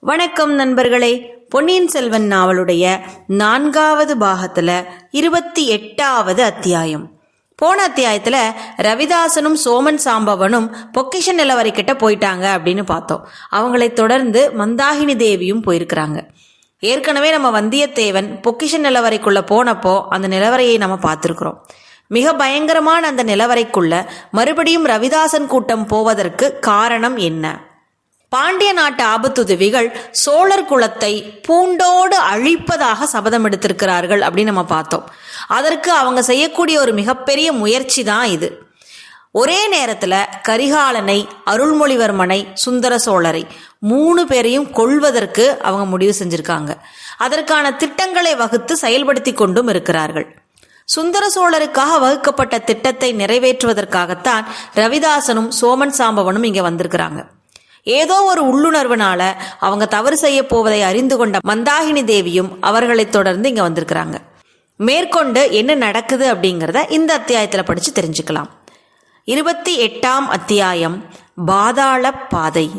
வணக்கம் நண்பர்களே. பொன்னியின் செல்வன் நாவலுடைய நான்காவது பாகத்துல இருபத்தி எட்டாவது அத்தியாயம். போன அத்தியாயத்துல ரவிதாசனும் சோமன் சாம்பவனும் பொக்கிஷ நிலவரை கிட்ட போயிட்டாங்க அப்படின்னு பார்த்தோம். அவங்களை தொடர்ந்து மந்தாகினி தேவியும் போயிருக்கிறாங்க. ஏற்கனவே நம்ம வந்தியத்தேவன் பொக்கிஷ நிலவரைக்குள்ள போனப்போ அந்த நிலவரையை நம்ம பார்த்துருக்குறோம். மிக பயங்கரமான அந்த நிலவரைக்குள்ள மறுபடியும் ரவிதாசன் கூட்டம் போவதற்கு காரணம் என்ன? பாண்டிய நாட்டு ஆபத்துதவிகள் சோழர் குலத்தை பூண்டோடு அழிப்பதாக சபதம் எடுத்திருக்கிறார்கள் அப்படின்னு நம்ம பார்த்தோம். அதற்கு அவங்க செய்யக்கூடிய ஒரு மிகப்பெரிய முயற்சி தான் இது. ஒரே நேரத்தில் கரிகாலனை அருள்மொழிவர்மனை சுந்தர சோழரை மூணு பேரையும் கொள்வதற்கு அவங்க முடிவு செஞ்சிருக்காங்க. அதற்கான திட்டங்களை வகுத்து செயல்படுத்தி கொண்டும் இருக்கிறார்கள். சுந்தர சோழருக்காக வகுக்கப்பட்ட திட்டத்தை நிறைவேற்றுவதற்காகத்தான் ரவிதாசனும் சோமன் சாம்பவனும் இங்க வந்திருக்கிறாங்க. ஏதோ ஒரு உள்ளுணர்வுனால அவங்க தவறு செய்ய போவதை அறிந்து கொண்ட மந்தாகினி தேவியும் அவர்களை தொடர்ந்து இங்க வந்திருக்கிறாங்க. மேற்கொண்டு என்ன நடக்குது அப்படிங்கிறத இந்த அத்தியாயத்தில் படித்து தெரிஞ்சுக்கலாம். இருபத்தி எட்டாம் அத்தியாயம் பாதாள பாதை.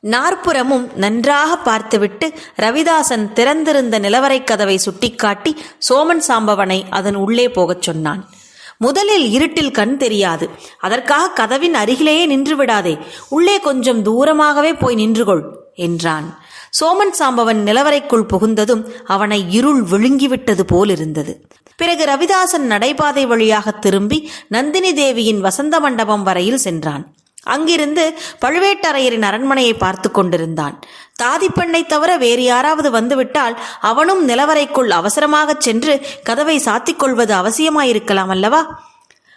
நாற்புறமும் நன்றாக பார்த்துவிட்டு ரவிதாசன் திறந்திருந்த நிலவரைக் கதவை சுட்டிக்காட்டி சோமன் சாம்பவனை அதன் உள்ளே போகச் சொன்னான். முதலில் இருட்டில் கண் தெரியாது. அதற்காக கதவின் அருகிலேயே நின்று விடாதே. உள்ளே கொஞ்சம் தூரமாகவே போய் நின்று கொள் என்றான். சோமன் சாம்பவன் நிலவரைக்குள் புகுந்ததும் அவனை இருள் விழுங்கிவிட்டது போலிருந்தது. பிறகு ரவிதாசன் நடைபாதை வழியாக திரும்பி நந்தினி தேவியின் வசந்த மண்டபம் வரையில் சென்றான். அங்கிருந்து பழுவேட்டரையரின் அரண்மனையை பார்த்து கொண்டிருந்தான். தாதிப்பெண்ணை தவிர வேறு யாராவது வந்துவிட்டால் அவனும் நிலவரைக்குள் அவசரமாகச் சென்று கதவை சாத்திக் கொள்வது அவசியமாயிருக்கலாம் அல்லவா?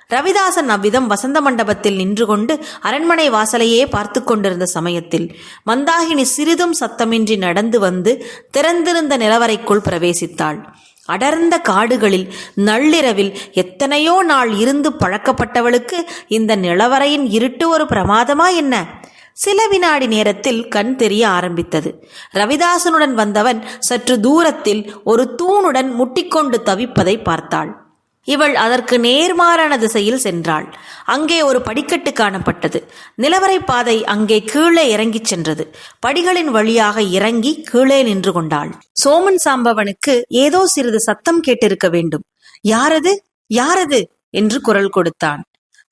ரவிதாசன் அவ்விதம் வசந்த மண்டபத்தில் நின்று கொண்டு அரண்மனை வாசலையே பார்த்து கொண்டிருந்த சமயத்தில் மந்தாகினி சிறிதும் சத்தமின்றி நடந்து வந்து திறந்திருந்த நிலவரைக்குள் பிரவேசித்தாள். அடர்ந்த காடுகளில் நள்ளிரவில் எத்தனையோ நாள் இருந்து பழக்கப்பட்டவளுக்கு இந்த நிலவரையின் இருட்டு ஒரு பிரமாதமா என்ன? சில வினாடி நேரத்தில் கண் தெரிய ஆரம்பித்தது. ரவிதாசனுடன் வந்தவன் சற்று தூரத்தில் ஒரு தூணுடன் முட்டிக்கொண்டு தவிப்பதை பார்த்தாள். இவள் அதற்கு நேர்மாறான திசையில் சென்றாள். அங்கே ஒரு படிக்கட்டு காணப்பட்டது. நிலவரை பாதை அங்கே கீழே இறங்கிச் சென்றது. படிகளின் வழியாக இறங்கி கீழே நின்று கொண்டாள். சோமன் சாம்பவனுக்கு ஏதோ சிறிது சத்தம் கேட்டிருக்க வேண்டும். யாரது? யாரது? என்று குரல் கொடுத்தான்.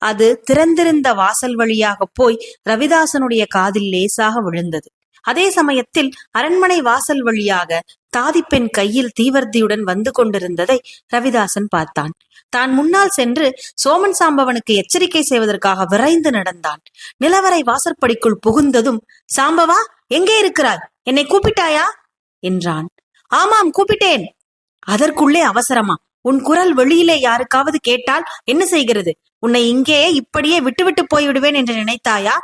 அது திறந்திருந்த வாசல் வழியாக போய் ரவிதாசனுடைய காதில் லேசாக விழுந்தது. அதே சமயத்தில் அரண்மனை வாசல் வழியாக தாதிப்பெண் கையில் தீவர்த்தியுடன் வந்து கொண்டிருந்ததை ரவிதாசன் பார்த்தான். தான் முன்னால் சென்று சோமன் சாம்பவனுக்கு எச்சரிக்கை செய்வதற்காக விரைந்து நடந்தான். நிலவரை வாசற்படிக்குள் புகுந்ததும் சாம்பவா எங்கே இருக்கிறாய்? என்னை கூப்பிட்டாயா? என்றான். ஆமாம் கூப்பிட்டேன். அதற்குள்ளே அவசரமா? உன் குரல் வெளியிலே யாருக்காவது கேட்டால் என்ன செய்கிறது? உன்னை இங்கே இப்படியே விட்டுவிட்டு போய்விடுவேன் என்று நினைத்தாயா?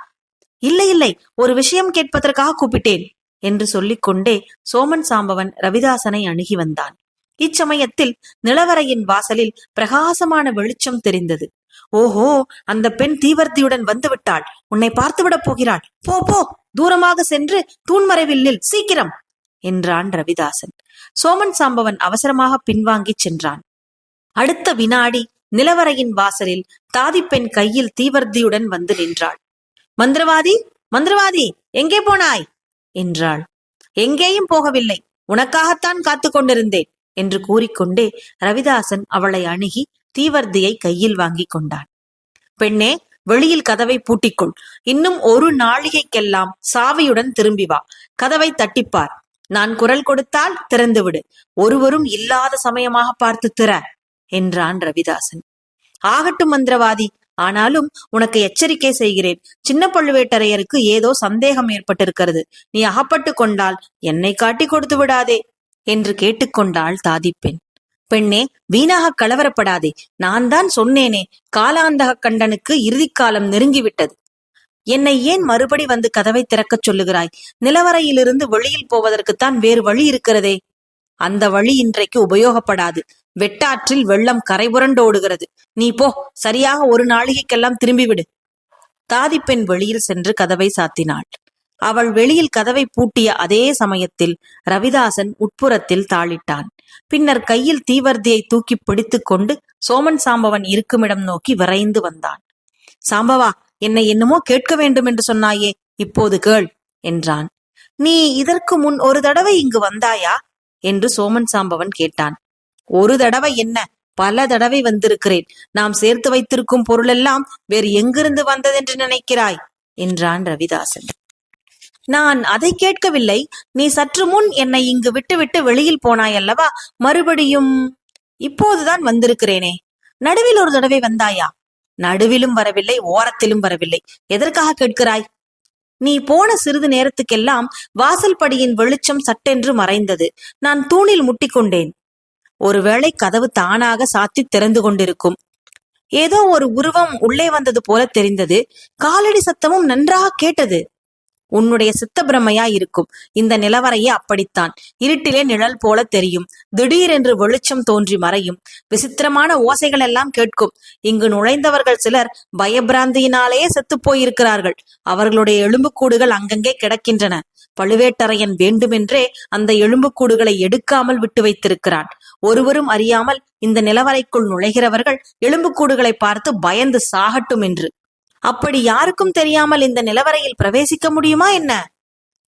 இல்லை இல்லை ஒரு விஷயம் கேட்பதற்காக கூப்பிட்டேன் என்று சொல்லிக்கொண்டே சோமன் சாம்பவன் ரவிதாசனை அணுகி வந்தான். இச்சமயத்தில் நிலவரையின் வாசலில் பிரகாசமான வெளிச்சம் தெரிந்தது. ஓஹோ அந்த பெண் தீவர்த்தியுடன் வந்துவிட்டாள். உன்னை பார்த்துவிடப் போகிறாள். போ போ தூரமாக சென்று தூண்மறைவில்லில் சீக்கிரம்! என்றான் ரவிதாசன். சோமன் சாம்பவன் அவசரமாக பின்வாங்கிச் சென்றான். அடுத்த வினாடி நிலவரையின் வாசலில் தாதிப்பெண் கையில் தீவர்த்தியுடன் வந்து நின்றாள். மந்திரவாதி மந்திரவாதி எங்கே போனாய்? என்றாள். எங்கேயும் போகவில்லை. உனக்காகத்தான் காத்து கொண்டிருந்தேன் என்று கூறிக்கொண்டே ரவிதாசன் அவளை அணுகி தீவர்த்தியை கையில் வாங்கிக் கொண்டான். பெண்ணே வெளியில் கதவை பூட்டிக்கொள். இன்னும் ஒரு நாழிகைக்கெல்லாம் சாவியுடன் திரும்பி வா. கதவை தட்டிப்பார். நான் குரல் கொடுத்தால் திறந்துவிடு. ஒருவரும் இல்லாத சமயமாக பார்த்து திற. என்றான் ரவிதாசன். ஆகட்டும் மந்திரவாதி ஆனாலும் உனக்கு எச்சரிக்கை செய்கிறேன். சின்ன பழுவேட்டரையருக்கு ஏதோ சந்தேகம் ஏற்பட்டிருக்கிறது. நீ அகப்பட்டு கொண்டால் என்னை காட்டி கொடுத்து விடாதே என்று கேட்டுக்கொண்டாள் தாதிப்பெண். பெண்ணே வீணாக கலவரப்படாதே. நான் தான் சொன்னேனே காலாந்தக கண்டனுக்கு இறுதிக்காலம் நெருங்கிவிட்டது. என்னை ஏன் மறுபடி வந்து கதவை திறக்கச் சொல்லுகிறாய்? நிலவரையிலிருந்து வெளியில் போவதற்குத்தான் வேறு வழி இருக்கிறதே. அந்த வழி இன்றைக்கு உபயோகப்படாது. வெட்டாற்றில் வெள்ளம் கரை புரண்டோடுகிறது. நீ போ சரியாக ஒரு நாளிகைக்கெல்லாம் திரும்பிவிடு. தாதிப்பெண் வெளியில் சென்று கதவை சாத்தினாள். அவள் வெளியில் கதவை பூட்டிய அதே சமயத்தில் ரவிதாசன் உட்புறத்தில் தாளிட்டான். பின்னர் கையில் தீவர்த்தியை தூக்கி பிடித்துக் கொண்டு சோமன் சாம்பவன் இருக்குமிடம் நோக்கி விரைந்து வந்தான். சாம்பவா என்னை என்னமோ கேட்க வேண்டும் என்று சொன்னாயே இப்போது கேள் என்றான். நீ இதற்கு முன் ஒரு தடவை இங்கு வந்தாயா? என்று சோமன் சாம்பவன் கேட்டான். ஒரு தடவை என்ன? பல தடவை வந்திருக்கிறேன். நாம் சேர்த்து வைத்திருக்கும் பொருளெல்லாம் வேறு எங்கிருந்து வந்ததென்று நினைக்கிறாய்? என்றான் ரவிதாசன். நான் அதை கேட்கவில்லை. நீ சற்று முன் என்னை இங்கு விட்டுவிட்டு வெளியில் போனாய் அல்லவா? மறுபடியும் இப்போதுதான் வந்திருக்கிறேனே. நடுவில் ஒரு தடவை வந்தாயா? நடுவிலும் வரவில்லை ஓரத்திலும் வரவில்லை. எதற்காக கேட்கிறாய்? நீ போன சிறிது நேரத்துக்கெல்லாம் வாசல்படியின் வெளிச்சம் சட்டென்று மறைந்தது. நான் தூணில் முட்டிக்கொண்டேன். ஒருவேளை கதவு தானாக சாத்தி திறந்து கொண்டிருக்கும். ஏதோ ஒரு உருவம் உள்ளே வந்தது போல தெரிந்தது. காலடி சத்தமும் நன்றாக கேட்டது. உன்னுடைய சித்த பிரமையா இருக்கும். இந்த நிலவரையே அப்படித்தான். இருட்டிலே நிழல் போல தெரியும். திடீரென்று வெளிச்சம் தோன்றி மறையும். விசித்திரமான ஓசைகள் எல்லாம் கேட்கும். இங்கு நுழைந்தவர்கள் சிலர் பயபிராந்தியினாலேயே செத்துப் போயிருக்கிறார்கள். அவர்களுடைய எலும்புக்கூடுகள் அங்கங்கே கிடக்கின்றன. பழுவேட்டரையன் வேண்டுமென்றே அந்த எலும்புக்கூடுகளை எடுக்காமல் விட்டு வைத்திருக்கிறான். ஒருவரும் அறியாமல் இந்த நிலவரைக்குள் நுழைகிறவர்கள் எலும்புக்கூடுகளை பார்த்து பயந்து சாகட்டும் என்று. அப்படி யாருக்கும் தெரியாமல் இந்த நிலவரையில் பிரவேசிக்க முடியுமா என்ன?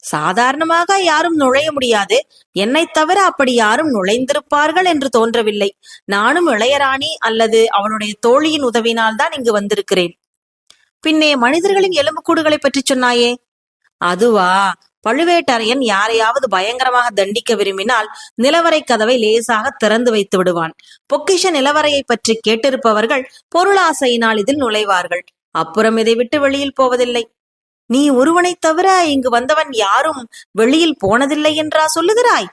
சாதாரணமாக யாரும் நுழைய முடியாது. என்னை தவிர அப்படி யாரும் நுழைந்திருப்பார்கள் என்று தோன்றவில்லை. நானும் இளையராணி அல்லது அவளுடைய தோழியின் உதவினால் தான் இங்கு வந்திருக்கிறேன். பின்னே மனிதர்களின் எலும்புக்கூடுகளை பற்றி சொன்னாயே? அதுவா? பழுவேட்டரையன் யாரையாவது பயங்கரமாக தண்டிக்க விரும்பினால் நிலவரை கதவை லேசாக திறந்து வைத்து விடுவான். பொக்கிஷ நிலவரையை பற்றி கேட்டிருப்பவர்கள் பொருளாசையினால் இதில் நுழைவார்கள். அப்புறம் இதை விட்டு வெளியில் போவதில்லை. நீ ஒருவனைத் தவிர இங்கு வந்தவன் யாரும் வெளியில் போனதில்லை என்றா சொல்லுகிறாய்?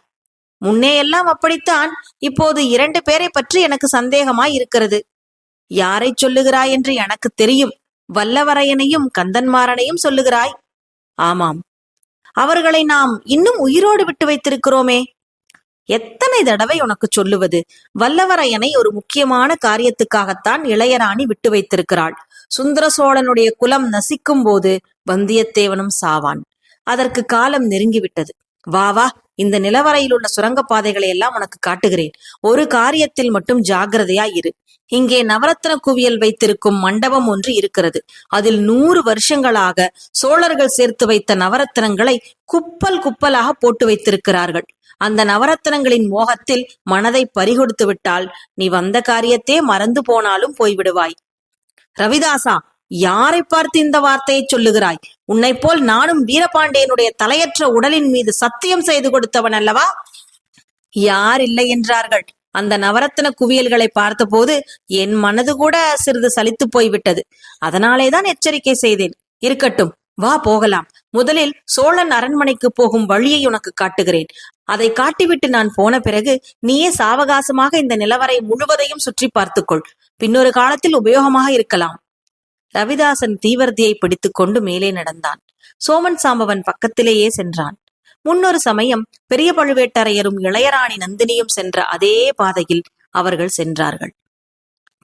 முன்னே எல்லாம் அப்படித்தான். இப்போது இரண்டு பேரை பற்றி எனக்கு சந்தேகமாய் இருக்கிறது. யாரை சொல்லுகிறாய் என்று எனக்கு தெரியும். வல்லவரையனையும் கந்தன்மாறனையும் சொல்லுகிறாய். ஆமாம் அவர்களை நாம் இன்னும் உயிரோடு விட்டு வைத்திருக்கிறோமே? எத்தனை தடவை உனக்கு சொல்லுவது? வல்லவரையனை ஒரு முக்கியமான காரியத்துக்காகத்தான் இளையராணி விட்டு வைத்திருக்கிறாள். சுந்தர சோழனுடைய குலம் நசிக்கும் போது வந்தியத்தேவனும் சாவான். அதற்கு காலம் நெருங்கிவிட்டது. வா வா இந்த நிலவரையில் உள்ள சுரங்கப்பாதைகளை எல்லாம் உனக்கு காட்டுகிறேன். ஒரு காரியத்தில் மட்டும் ஜாகிரதையா இரு. இங்கே நவரத்ன குவியல் வைத்திருக்கும் மண்டபம் ஒன்று இருக்கிறது. அதில் நூறு வருஷங்களாக சோழர்கள் சேர்த்து வைத்த நவரத்னங்களை குப்பல் குப்பலாக போட்டு வைத்திருக்கிறார்கள். அந்த நவரத்னங்களின் மோகத்தில் மனதை பறிகொடுத்து விட்டால் நீ வந்த காரியத்தே மறந்து போனாலும் போய்விடுவாய். ரவிதாசா யாரை பார்த்து இந்த வார்த்தையை சொல்லுகிறாய்? உன்னை போல் நானும் வீரபாண்டியனுடைய தலையற்ற உடலின் மீது சத்தியம் செய்து கொடுத்தவன் அல்லவா? யார் இல்லை என்றார்கள். அந்த நவரத்ன குவியல்களை பார்த்தபோது என் மனது கூட சிறிது சலித்து போய்விட்டது. அதனாலேதான் எச்சரிக்கை செய்தேன். இருக்கட்டும் வா போகலாம். முதலில் சோழன் அரண்மனைக்கு போகும் வழியை உனக்கு காட்டுகிறேன். அதை காட்டிவிட்டு நான் போன பிறகு நீயே சாவகாசமாக இந்த நிலவரை முழுவதையும் சுற்றி பார்த்துக்கொள். பின்னொரு காலத்தில் உபயோகமாக இருக்கலாம். ரவிதாசன் தீவர்த்தியை பிடித்துக்கொண்டு மேலே நடந்தான். சோமன் சாம்பவன் பக்கத்திலேயே சென்றான். முன்னொரு சமயம் பெரிய பழுவேட்டரையரும் இளையராணி நந்தினியும் சென்ற அதே பாதையில் அவர்கள் சென்றார்கள்.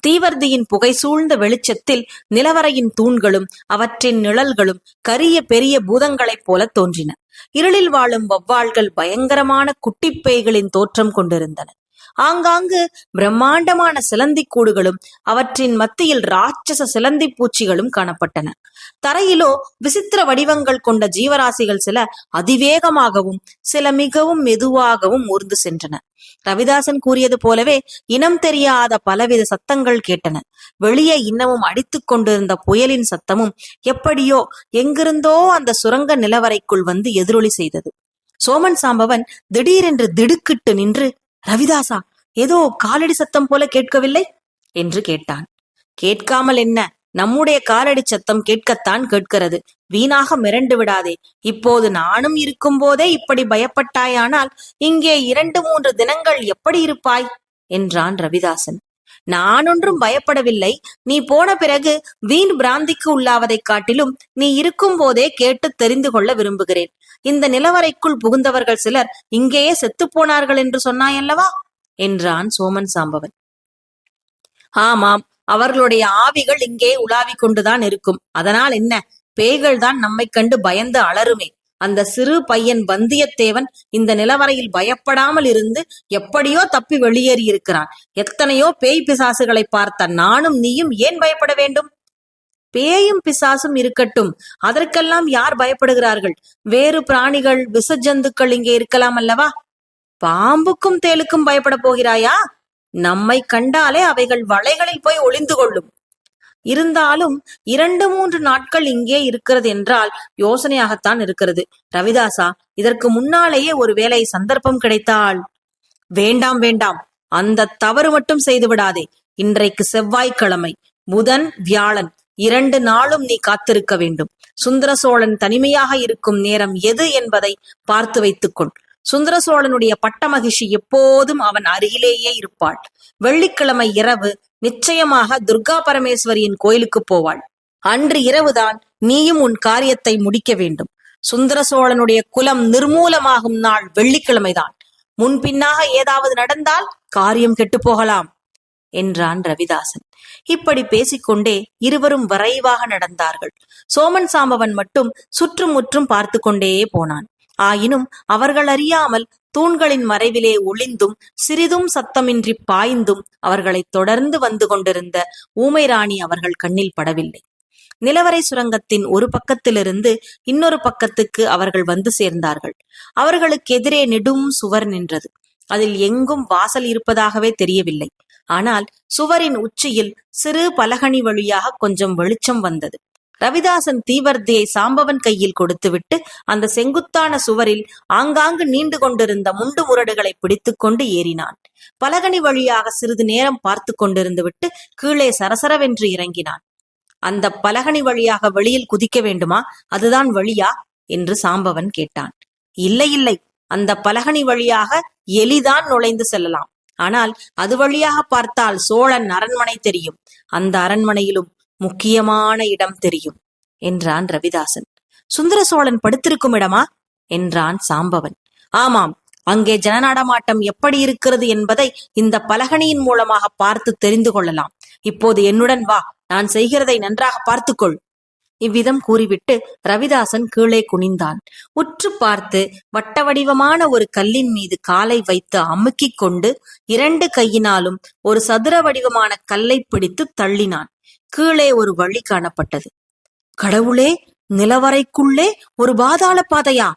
தீவர்த்தியின் புகை சூழ்ந்த வெளிச்சத்தில் நிலவரையின் தூண்களும் அவற்றின் நிழல்களும் கரிய பெரிய பூதங்களைப் போல தோன்றின. இருளில் வாழும் வவ்வாள்கள் பயங்கரமான குட்டிப்பேய்களின் தோற்றம் கொண்டிருந்தன. ஆங்காங்கு பிரம்மாண்டமான சிலந்தி கூடுகளும் அவற்றின் மத்தியில் ராட்சச சிலந்தி பூச்சிகளும் காணப்பட்டன. தரையிலோ விசித்திர வடிவங்கள் கொண்ட ஜீவராசிகள் சில அதிவேகமாகவும் சில மிகவும் மெதுவாகவும் ஊர்ந்து சென்றன. ரவிதாசன் கூறியது போலவே இனம் தெரியாத பலவித சத்தங்கள் கேட்டன. வெளியே இன்னமும் அடித்துக் கொண்டிருந்த புயலின் சத்தமும் எப்படியோ எங்கிருந்தோ அந்த சுரங்க நிலவரைக்குள் வந்து எதிரொலி செய்தது. சோமன் சாம்பவன் திடீரென்று திடுக்கிட்டு நின்று ரவிதாசா ஏதோ காலடி சத்தம் போல கேட்கவில்லை? என்று கேட்டான். கேட்காமல் என்ன? நம்முடைய காலடி சத்தம் கேட்கத்தான் கேட்கிறது. வீணாக மிரண்டு விடாதே. இப்போது நானும் இருக்கும் போதே இப்படி பயப்பட்டாயானால் இங்கே இரண்டு மூன்று தினங்கள் எப்படி இருப்பாய்? என்றான் ரவிதாசன். நான் ஒன்றும் பயப்படவில்லை. நீ போன பிறகு வீண் பிராந்திக்கு உள்ளாவதைக் காட்டிலும் நீ இருக்கும் போதே கேட்டு தெரிந்து கொள்ள விரும்புகிறேன். இந்த நிலவரைக்குள் புகுந்தவர்கள் சிலர் இங்கேயே செத்துப் போனார்கள் என்று சொன்னாயல்லவா? என்றான் சோமன் சாம்பவன். ஆமாம் அவர்களுடைய ஆவிகள் இங்கே உலாவிக் கொண்டுதான் இருக்கும். அதனால் என்ன? பேய்கள் தான் நம்மை கண்டு பயந்து அலருமே அந்த சிறு பையன் வந்தியத்தேவன் இந்த நிலவரையில் பயப்படாமல் இருந்து எப்படியோ தப்பி வெளியேறி இருக்கிறான் எத்தனையோ பேய் பிசாசுகளை பார்த்த நானும் நீயும் ஏன் பயப்பட வேண்டும்? பேயும் பிசாசும் இருக்கட்டும். அதற்கெல்லாம் யார் பயப்படுகிறார்கள்? வேறு பிராணிகள் விசஜந்துக்கள் இங்கே இருக்கலாம் அல்லவா? பாம்புக்கும் தேலுக்கும் பயப்பட போகிறாயா? நம்மை கண்டாலே அவைகள் வலைகளில் போய் ஒளிந்து கொள்ளும். இருந்தாலும் இரண்டு மூன்று நாட்கள் இங்கே இருக்கிறது என்றால் யோசனையாகத்தான் இருக்கிறது. ரவிதாசா இதற்கு முன்னாலேயே ஒருவேளை சந்தர்ப்பம் கிடைத்தால்? வேண்டாம் வேண்டாம். அந்த தவறு மட்டும் செய்து விடாதே. இன்றைக்கு செவ்வாய்க்கிழமை. புதன் வியாழன். இரண்டு நாளும் நீ காத்திருக்க வேண்டும். சுந்தர சோழன் தனிமையாக இருக்கும் நேரம் எது என்பதை பார்த்து வைத்துக்கொள் சுந்தர சோழனுடைய பட்டமகிழ்ச்சி எப்போதும் அவன் அருகிலேயே இருப்பாள். வெள்ளிக்கிழமை இரவு நிச்சயமாக துர்கா பரமேஸ்வரியின் கோயிலுக்கு போவாள். அன்று இரவுதான் நீயும் உன் காரியத்தை முடிக்க வேண்டும். சுந்தர சோழனுடைய குலம் நிர்மூலமாகும் நாள் வெள்ளிக்கிழமைதான். முன்பின்னாக ஏதாவது நடந்தால் காரியம் கெட்டுப் போகலாம். என்றான் ரவிதாசன். இப்படி பேசிக்கொண்டே இருவரும் வரைவாக நடந்தார்கள். சோமன் சாம்பவன் மட்டும் சுற்றும் முற்றும் பார்த்து கொண்டே போனான். ஆயினும் அவர்கள் அறியாமல் தூண்களின் மறைவிலே ஒளிந்தும் சிறிதும் சத்தமின்றி பாய்ந்தும் அவர்களை தொடர்ந்து வந்து கொண்டிருந்த ஊமை ராணி அவர்கள் கண்ணில் படவில்லை. நிலவரை சுரங்கத்தின் ஒரு பக்கத்திலிருந்து இன்னொரு பக்கத்துக்கு அவர்கள் வந்து சேர்ந்தார்கள். அவர்களுக்கு எதிரே நெடும் சுவர் நின்றது. அதில் எங்கும் வாசல் இருப்பதாகவே தெரியவில்லை. ஆனால் சுவரின் உச்சியில் சிறு பலகணி வழியாக கொஞ்சம் வெளிச்சம் வந்தது. ரவிதாசன் தீவர்த்தியை சாம்பவன் கையில் கொடுத்துவிட்டு அந்த செங்குத்தான சுவரில் ஆங்காங்கு நீண்டு கொண்டிருந்த முண்டு முரடுகளை பிடித்துக்கொண்டு ஏறினான். பலகணி வழியாக சிறிது நேரம் பார்த்து கொண்டிருந்து விட்டு கீழே சரசரவென்று இறங்கினான். அந்த பலகணி வழியாக வெளியில் குதிக்க வேண்டுமா? அதுதான் வழியா? என்று சாம்பவன் கேட்டான். இல்லை இல்லை. அந்த பலகணி வழியாக எலிதான் நுழைந்து செல்லலாம். ஆனால் அது வழியாக பார்த்தால் சோழன் அரண்மனை தெரியும். அந்த அரண்மனையிலும் முக்கியமான இடம் தெரியும் என்றான் ரவிதாசன். சுந்தர சோழன் படுத்திருக்கும் இடமா? என்றான் சாம்பவன். ஆமாம் அங்கே ஜனநாடமாட்டம் எப்படி இருக்கிறது என்பதை இந்த பலகணியின் மூலமாக பார்த்து தெரிந்து கொள்ளலாம். இப்போது என்னுடன் வா நான் செய்கிறதை நன்றாக பார்த்துக்கொள். இவ்விதம் கூறிவிட்டு ரவிதாசன் கீழே குனிந்தான். உற்று பார்த்து வட்ட வடிவமான ஒரு கல்லின் மீது காலை வைத்து அமுக்கிக் கொண்டு இரண்டு கையினாலும் ஒரு சதுர வடிவமான கல்லை பிடித்து தள்ளினான். கீழே ஒரு வழி காணப்பட்டது. கடவுளே நிலவரைக்குள்ளே ஒரு பாதாள பாதையா?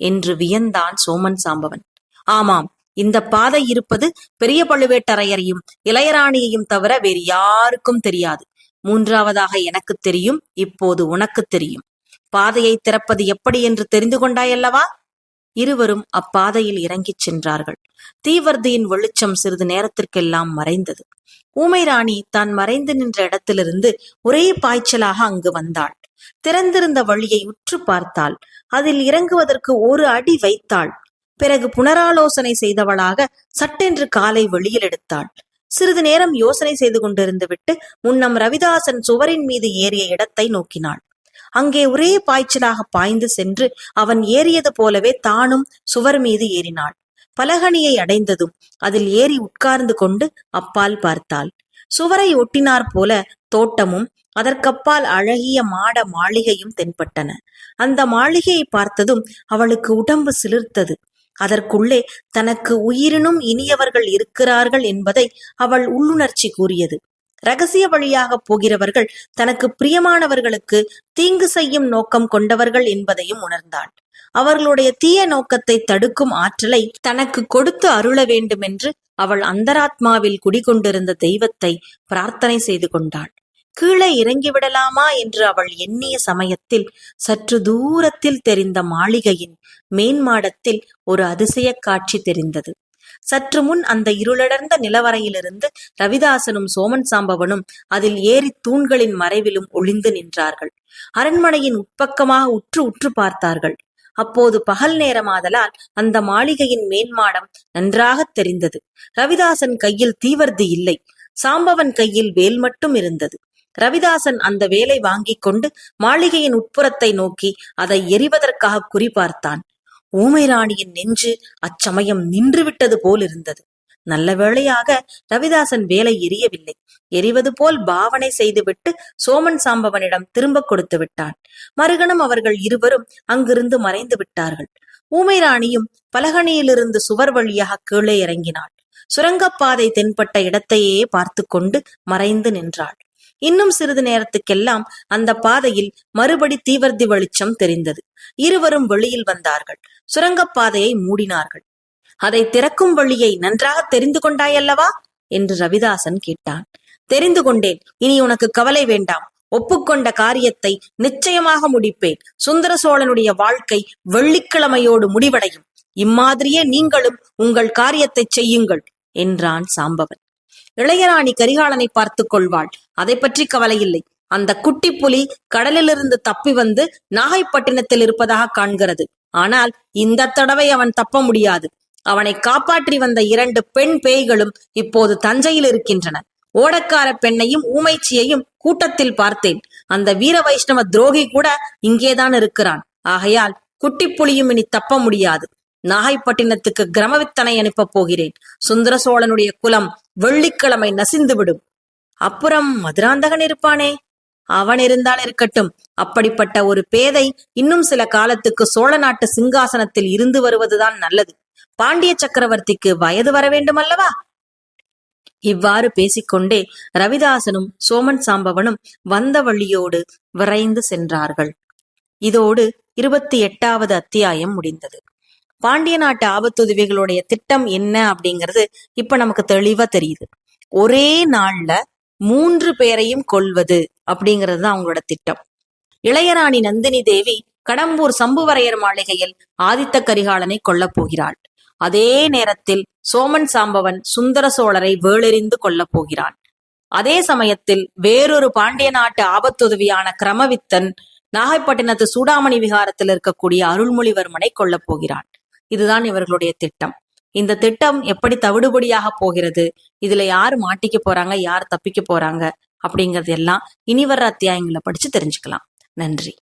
என்று வியந்தான் சோமன் சாம்பவன். ஆமாம் இந்த பாதை இருப்பது பெரிய பழுவேட்டரையரையும் இளையராணியையும் தவிர வேறு யாருக்கும் தெரியாது. மூன்றாவதாக எனக்கு தெரியும் இப்போது உனக்கு தெரியும். பாதையை திறப்பது எப்படி என்று தெரிந்து கொண்டாயல்லவா? இருவரும் அப்பாதையில் இறங்கிச் சென்றார்கள். தீவர்த்தியின் வெளிச்சம் சிறிது நேரத்திற்கெல்லாம் மறைந்தது. ஊமை ராணி தான் மறைந்து நின்ற இடத்திலிருந்து ஒரே பாய்ச்சலாக அங்கு வந்தாள். திறந்திருந்த வழியை உற்று பார்த்தாள். அதில் இறங்குவதற்கு ஒரு அடி வைத்தாள். பிறகு புனராலோசனை செய்தவளாக சட்டென்று காலை வெளியில் எடுத்தாள். சிறிது நேரம் யோசனை செய்து கொண்டிருந்து விட்டு முன்னம் ரவிதாசன் சுவரின் மீது ஏறிய இடத்தை நோக்கினாள். அங்கே ஒரே பாய்ச்சலாக பாய்ந்து சென்று அவன் ஏறியது போலவே தானும் சுவர் மீது ஏறினாள். பலகணியை அடைந்ததும் அதில் ஏறி உட்கார்ந்து கொண்டு அப்பால் பார்த்தாள். சுவரை ஒட்டினார் போல தோட்டமும் அதற்கப்பால் அழகிய மாட மாளிகையும் தென்பட்டன. அந்த மாளிகையை பார்த்ததும் அவளுக்கு உடம்பு சிலிர்த்தது. அதற்குள்ளே தனக்கு உயிரினும் இனியவர்கள் இருக்கிறார்கள் என்பதை அவள் உள்ளுணர்ச்சி கூறியது. ரகசிய வழியாக போகிறவர்கள் தனக்கு பிரியமானவர்களுக்கு தீங்கு செய்யும் நோக்கம் கொண்டவர்கள் என்பதையும் உணர்ந்தாள். அவர்களுடைய தீய நோக்கத்தை தடுக்கும் ஆற்றலை தனக்கு கொடுத்து அருள வேண்டுமென்று அவள் அந்தராத்மாவில் குடிகொண்டிருந்த தெய்வத்தை பிரார்த்தனை செய்து கொண்டாள். கீழே இறங்கிவிடலாமா என்று அவள் எண்ணிய சமயத்தில் சற்று தூரத்தில் தெரிந்த மாளிகையின் மேன்மாடத்தில் ஒரு அதிசய காட்சி தெரிந்தது. சற்று முன் அந்த இருளடர்ந்த நிலவரையிலிருந்து ரவிதாசனும் சோமன் சாம்பவனும் அதில் ஏறி தூண்களின் மறைவிலும் ஒளிந்து நின்றார்கள். அரண்மனையின் உட்பக்கமாக உற்று உற்று பார்த்தார்கள். அப்போது பகல் நேரமாதலால் அந்த மாளிகையின் மேன்மாடம் நன்றாக தெரிந்தது. ரவிதாசன் கையில் தீவர்த்தி இல்லை. சாம்பவன் கையில் வேல் மட்டும் இருந்தது. ரவிதாசன் அந்த வேலை வாங்கிக் கொண்டு மாளிகையின் உட்புறத்தை நோக்கி அதை எரிவதற்காக குறிபார்த்தான் ஊமை ராணியின் நெஞ்சு அச்சமயம் நின்றுவிட்டது போல் இருந்தது நல்ல வேளையாக ரவிதாசன் வேலை எரியவில்லை. எரிவது போல் பாவனை செய்துவிட்டு சோமன் சாம்பவனிடம் திரும்ப கொடுத்து விட்டான். மறுகணம் அவர்கள் இருவரும் அங்கிருந்து மறைந்து விட்டார்கள். ஊமை ராணியும் பலகணியிலிருந்து சுவர் வழியாக கீழே இறங்கினாள். சுரங்கப்பாதை தென்பட்ட இடத்தையே பார்த்து கொண்டு மறைந்து நின்றாள். இன்னும் சிறிது நேரத்துக்கெல்லாம் அந்த பாதையில் மறுபடி தீவர்த்தி வெளிச்சம் தெரிந்தது. இருவரும் வெளியில் வந்தார்கள். சுரங்கப்பாதையை மூடினார்கள். அதை திறக்கும் வழியை நன்றாக தெரிந்து கொண்டாயல்லவா? என்று ரவிதாசன் கேட்டான். தெரிந்து கொண்டேன். இனி உனக்கு கவலை வேண்டாம். ஒப்புக்கொண்ட காரியத்தை நிச்சயமாக முடிப்பேன். சுந்தர சோழனுடைய வாழ்க்கை வெள்ளிக்கிழமையோடு முடிவடையும். இம்மாதிரியே நீங்களும் உங்கள் காரியத்தை செய்யுங்கள் என்றான் சாம்பவன். இளையராணி கரிகாலனை பார்த்து கொள்வாள். அதை பற்றி கவலையில்லை. அந்த குட்டி புலி கடலிலிருந்து தப்பி வந்து நாகைப்பட்டினத்தில் இருப்பதாக காண்கிறது. ஆனால் இந்த தடவை அவன் தப்ப முடியாது. அவனை காப்பாற்றி வந்த இரண்டு பெண் பேய்களும் இப்போது தஞ்சையில் இருக்கின்றன. ஓடக்கார பெண்ணையும் ஊமைச்சியையும் கூட்டத்தில் பார்த்தேன். அந்த வீர வைஷ்ணவ துரோகி கூட இங்கேதான் இருக்கிறான். ஆகையால் குட்டிப்புலியும் இனி தப்ப முடியாது. நாகைப்பட்டினத்துக்கு கிரமவித்தனை அனுப்பப் போகிறேன். சுந்தர சோழனுடைய குலம் வெள்ளிக்கிழமை நசிந்துவிடும். அப்புறம் மதுராந்தகன் இருப்பானே? அவன் இருந்தால் இருக்கட்டும். அப்படிப்பட்ட ஒரு பேதை இன்னும் சில காலத்துக்கு சோழ நாட்டு சிங்காசனத்தில் இருந்து வருவதுதான் நல்லது. பாண்டிய சக்கரவர்த்திக்கு வயது வர வேண்டும் அல்லவா இவ்வாறு பேசிக்கொண்டே ரவிதாசனும் சோமன் சாம்பவனும் வந்த வழியோடு விரைந்து சென்றார்கள். இதோடு இருபத்தி எட்டாவது அத்தியாயம் முடிந்தது. பாண்டிய நாட்டு ஆபத்துதவிகளுடைய திட்டம் என்ன அப்படிங்கிறது இப்ப நமக்கு தெளிவா தெரியுது. ஒரே நாள்ல மூன்று பேரையும் கொல்வது அப்படிங்கிறது தான் அவங்களோட திட்டம். இளையராணி நந்தினி தேவி கடம்பூர் சம்புவரையர் மாளிகையில் ஆதித்த கரிகாலனை கொல்லப் போகிறாள். அதே நேரத்தில் சோமன் சாம்பவன் சுந்தர சோழரை வேளெறிந்து கொல்லப் போகிறான். அதே சமயத்தில் வேறொரு பாண்டிய நாட்டு ஆபத்துதவியான கிரமவித்தன் நாகைப்பட்டினத்து சூடாமணி விகாரத்தில் இருக்கக்கூடிய அருள்மொழிவர்மனை கொல்லப் போகிறான். இதுதான் இவர்களுடைய திட்டம். இந்த திட்டம் எப்படி தவிடுபடியாக போகிறது? இதுல யார் மாட்டிக்க போறாங்க? யார் தப்பிக்க போறாங்க? அப்படிங்கறது எல்லாம் இனி வர்ற அத்தியாயங்களை படிச்சு தெரிஞ்சுக்கலாம். நன்றி.